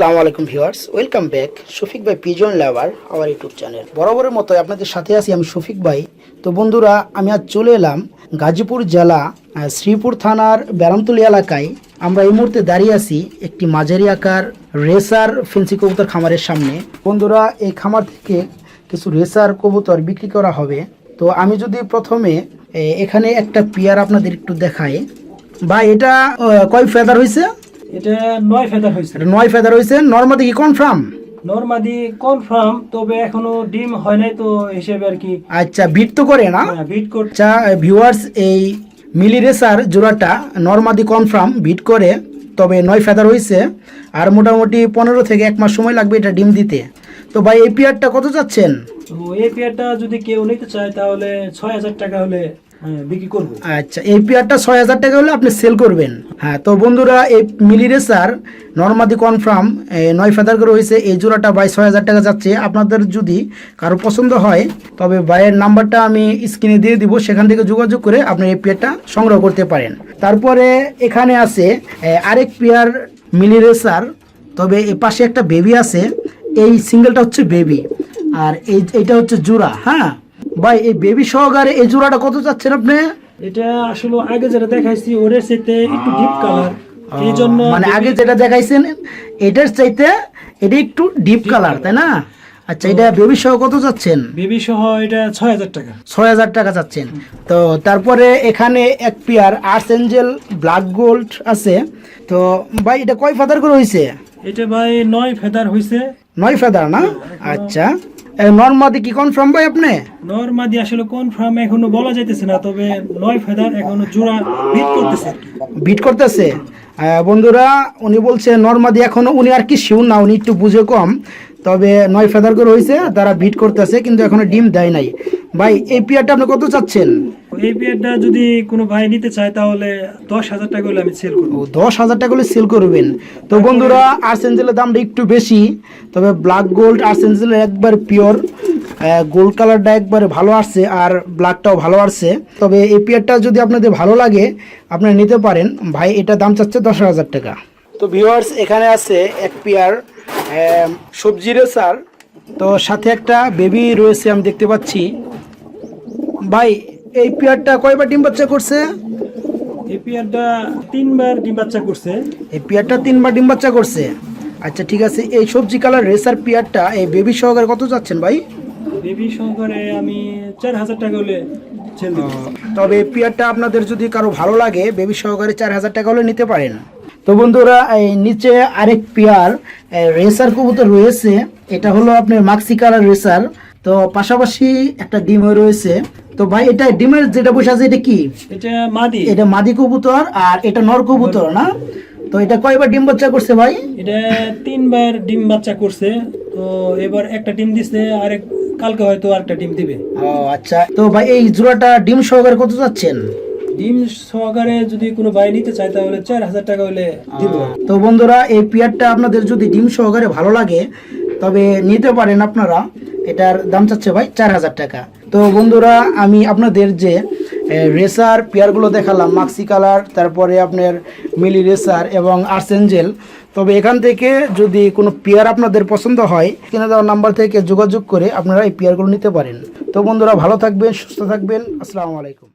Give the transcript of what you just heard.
আসসালামু আলাইকুম viewers, welcome back. Shafiq ভাই পিজন লাভার আমার ইউটিউব চ্যানেল। বরাবরের মতো আপনাদের সাথে আছি আমি শফিক ভাই। তো বন্ধুরা, আমি আজ চলে এলাম গাজীপুর জেলা শ্রীপুর থানার ব্যারামতুলি এলাকায়। আমরা এই মুহূর্তে দাঁড়িয়ে আছি একটি মাঝারি আকার রেসার ফেন্সি কবুতর খামারের সামনে। বন্ধুরা, এই খামার থেকে কিছু রেসার কবুতর বিক্রি করা হবে। তো আমি যদি প্রথমে এখানে একটা পেয়ার আপনাদের একটু দেখাই। ভাই, এটা কয় ফেদার হয়েছে এটা নয় ফেদার হয়েছে। এটা নয় ফেদার হয়েছে। নর্মাদি কি কনফার্ম নর্মাদি কনফার্ম তবে এখনও ডিম হয় নাই তো হিসেবে আর কি। আচ্ছা বিট তো করে না। বিট করছে আচ্ছা ভিউয়ার্স এই মিলি রেসার জোড়াটা নর্মাদি কনফার্ম বিট করে তবে নয় ফেদার হয়েছে। আর মোটামুটি পনেরো থেকে এক মাস সময় লাগবে এটা ডিম দিতে। তো ভাই এই পেয়ারটা কত চাচ্ছেন? তো এই পেয়ারটা যদি কেউ নিতে চায় তাহলে ছয় হাজার টাকা হলে হ্যাঁ, বিক্রি করব। আচ্ছা এই পেয়ারটা ছয় হাজার টাকা হলে আপনি সেল করবেন। হ্যাঁ তো বন্ধুরা, এই মিলি রেসার নর্মাদি কনফার্ম নয় ফেদার করে হয়েছে, এই জোড়াটা বাই ছয় হাজার টাকা যাচ্ছে। আপনাদের যদি কারও পছন্দ হয়, তবে বাইয়ের নাম্বারটা আমি স্ক্রিনে দিয়ে দিব, সেখান থেকে যোগাযোগ করে আপনি এই পেয়ারটা সংগ্রহ করতে পারেন। তারপরে এখানে আছে আরেক পেয়ার মিলি রেসার তবে এ পাশে একটা বেবি আছে, এই সিঙ্গেলটা হচ্ছে বেবি আর এই, এইটা হচ্ছে জোড়া হ্যাঁ? ভাই এই বেবি সহকারে এই জোড়াটা কত চাচ্ছেন আপনি? এটা আসলে আগে যেটা দেখাইছি ওরের সাথে একটু ডিপ কালার এই জন্য মানে আগে যেটা দেখাইছেন এটার চাইতে এটা একটু ডিপ কালার তাই না? আচ্ছা এটা বেবি সহ কত চাচ্ছেন? বেবি সহ এটা ছয় হাজার টাকা। ছয় হাজার টাকা চাচ্ছেন। তো তারপরে এখানে এক পেয়ার আর্স এঞ্জেল ব্ল্যাক গোল্ড আছে। তো ভাই এটা কয় ফাদার করে হয়েছে এটা ভাই নয় ফেদার হয়েছে নয় ফেদার না? আচ্ছা। নর্মাদি কি কনফার্ম ভাই আপনি? নর্মাদি আসলে কনফার্ম এখনও বলা যাইতেছে না তবে নয় ফেদার এখনও জোড়া বিট করতেছে বিট করতেছে। বন্ধুরা উনি বলছে নর্মাদি এখনও উনি আর কি শিউন না উনি একটু বুঝে কম। তবে নয় ফেদার করে হয়েছে তারা বিট করতেছে কিন্তু এখনও ডিম দেয় নাই। ভাই এই পিয়ারটা আপনি কত চাচ্ছেন? এই পেয়ারটা যদি কোনো ভাই নিতে চায় তাহলে দশ হাজার টাকা হলে আমি সেল করব। দশ হাজার টাকা করে সেল করবেন। তো বন্ধুরা আর্সেঞ্জেলের দামটা একটু বেশি তবে ব্ল্যাক গোল্ড আর্সেঞ্জেলের একবার পিওর গোল্ড কালারটা একবারে ভালো আসছে আর ব্ল্যাকটাও ভালো আসছে। তবে এই পেয়ারটা যদি আপনাদের ভালো লাগে আপনারা নিতে পারেন। ভাই এটা দাম চাচ্ছে দশ হাজার টাকা। তো ভিউয়ার্স এখানে আছে এক পেয়ার সবজি রেসার তো সাথে একটা বেবি রয়েছে আমি দেখতে পাচ্ছি। ভাই এই পেয়ারটা কয়বার ডিম বাচ্চা করছে? এই পেয়ারটা তিনবার ডিম বাচ্চা করছে। এই পেয়ারটা তিনবার ডিম বাচ্চা করছে। আচ্ছা ঠিক আছে। এই সবজি কালার রেসার পেয়ারটা এই বেবি সহকারে কত যাচ্ছেন ভাই? বেবি সহকারে আমি চার হাজার টাকা হলে তবে এই পেয়ারটা আপনাদের যদি কারও ভালো লাগে বেবি সহকারে চার হাজার টাকা হলে নিতে পারেন। তো বন্ধুরা এই নিচে আরেক পেয়ার রেসার কবুতর রয়েছে। এটা হলো আপনার মাক্সি কালার রেসার। তো পাশাপাশি একটা ডিমও রয়েছে। তো ভাই এটা ডিমের যেটা বসে আছে এটা কি? এটা মাদি। এটা মাদি কবুতর আর এটা নর কবুতর না? তো এটা কয়বার ডিম বাচ্চা করছে ভাই? এটা তিনবার ডিম বাচ্চা করছে। তো এবার একটা ডিম দিছে আর কালকে হয়তো আরেকটা ডিম দিবে। ও আচ্ছা। তো ভাই এই জোড়াটা ডিম সহকারে কত যাচ্ছেন? ডিম সহকারে যদি কোনো ভাই নিতে চায় তাহলে চার হাজার টাকা হলে দিব। তো বন্ধুরা এই পেয়ারটা আপনাদের যদি ডিম সহকারে ভালো লাগে তবে নিতে পারেন আপনারা। এটার দাম চাচ্ছে ভাই চার হাজার টাকা। তো বন্ধুরা, আমি আপনাদের যে রেসার পেয়ারগুলো দেখালাম মাক্সি কালার তারপরে আপনার মিলি রেসার এবং আর্সেঞ্জেল তবে এখান থেকে যদি কোনো পেয়ার আপনাদের পছন্দ হয়, কিনে দেওয়ার নাম্বার থেকে যোগাযোগ করে আপনারা এই পেয়ারগুলো নিতে পারেন। তো বন্ধুরা, ভালো থাকবেন, সুস্থ থাকবেন, আসসালামু আলাইকুম।